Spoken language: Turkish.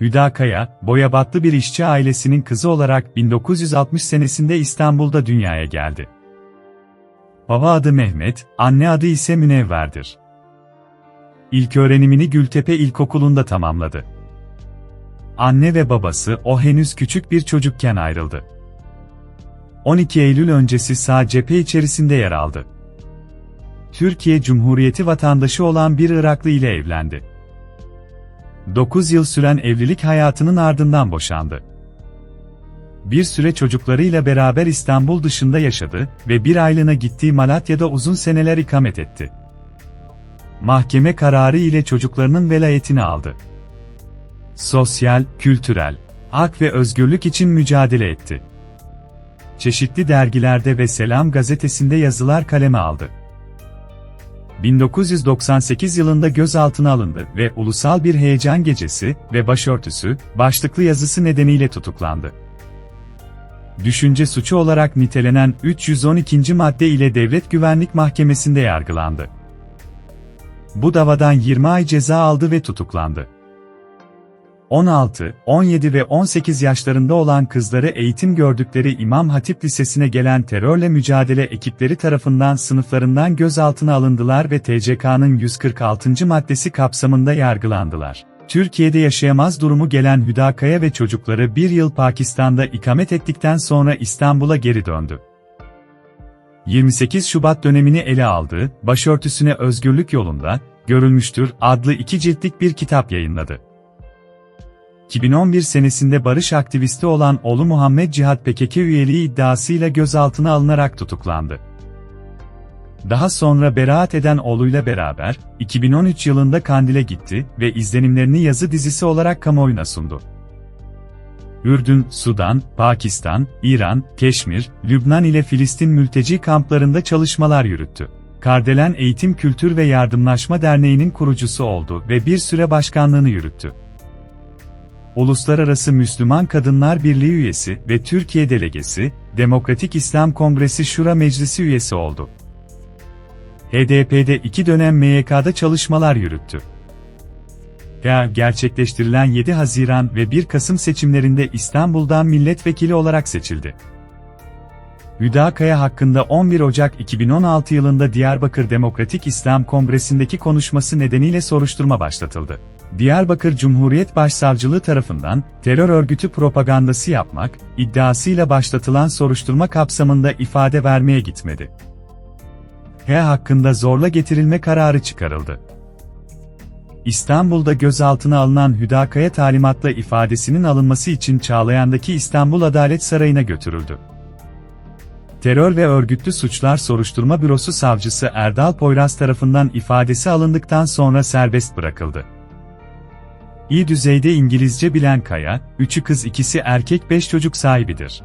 Hüda Kaya, boyabatlı bir işçi ailesinin kızı olarak 1960 senesinde İstanbul'da dünyaya geldi. Baba adı Mehmet, anne adı ise Münevver'dir. İlk öğrenimini Gültepe İlkokulu'nda tamamladı. Anne ve babası o henüz küçük bir çocukken ayrıldı. 12 Eylül öncesi sağ cephe içerisinde yer aldı. Türkiye Cumhuriyeti vatandaşı olan bir Iraklı ile evlendi. 9 yıl süren evlilik hayatının ardından boşandı. Bir süre çocuklarıyla beraber İstanbul dışında yaşadı ve bir aylığına gittiği Malatya'da uzun seneler ikamet etti. Mahkeme kararı ile çocuklarının velayetini aldı. Sosyal, kültürel, hak ve özgürlük için mücadele etti. Çeşitli dergilerde ve Selam gazetesinde yazılar kaleme aldı. 1998 yılında gözaltına alındı ve Ulusal Bir Heyecan Gecesi ve Başörtüsü başlıklı yazısı nedeniyle tutuklandı. Düşünce suçu olarak nitelenen 312. madde ile Devlet Güvenlik Mahkemesi'nde yargılandı. Bu davadan 20 ay ceza aldı ve tutuklandı. 16, 17 ve 18 yaşlarında olan kızları eğitim gördükleri İmam Hatip Lisesi'ne gelen terörle mücadele ekipleri tarafından sınıflarından gözaltına alındılar ve TCK'nın 146. maddesi kapsamında yargılandılar. Türkiye'de yaşayamaz durumu gelen Hüdakaya ve çocukları bir yıl Pakistan'da ikamet ettikten sonra İstanbul'a geri döndü. 28 Şubat dönemini ele aldığı, başörtüsüne özgürlük yolunda, Görülmüştür adlı iki ciltlik bir kitap yayınladı. 2011 senesinde barış aktivisti olan oğlu Muhammed Cihat PKK üyeliği iddiasıyla gözaltına alınarak tutuklandı. Daha sonra beraat eden oğluyla beraber, 2013 yılında Kandil'e gitti ve izlenimlerini yazı dizisi olarak kamuoyuna sundu. Ürdün, Sudan, Pakistan, İran, Keşmir, Lübnan ile Filistin mülteci kamplarında çalışmalar yürüttü. Kardelen Eğitim Kültür ve Yardımlaşma Derneği'nin kurucusu oldu ve bir süre başkanlığını yürüttü. Uluslararası Müslüman Kadınlar Birliği üyesi ve Türkiye delegesi, Demokratik İslam Kongresi Şura Meclisi üyesi oldu. HDP'de iki dönem MYK'da çalışmalar yürüttü. Ya gerçekleştirilen 7 Haziran ve 1 Kasım seçimlerinde İstanbul'dan milletvekili olarak seçildi. Hüdakaya hakkında 11 Ocak 2016 yılında Diyarbakır Demokratik İslam Kongresi'ndeki konuşması nedeniyle soruşturma başlatıldı. Diyarbakır Cumhuriyet Başsavcılığı tarafından terör örgütü propagandası yapmak iddiasıyla başlatılan soruşturma kapsamında ifade vermeye gitmedi. H hakkında zorla getirilme kararı çıkarıldı. İstanbul'da gözaltına alınan Hüdakaya talimatla ifadesinin alınması için Çağlayan'daki İstanbul Adalet Sarayı'na götürüldü. Terör ve Örgütlü Suçlar Soruşturma Bürosu Savcısı Erdal Poyraz tarafından ifadesi alındıktan sonra serbest bırakıldı. İyi düzeyde İngilizce bilen Kaya, üçü kız ikisi erkek beş çocuk sahibidir.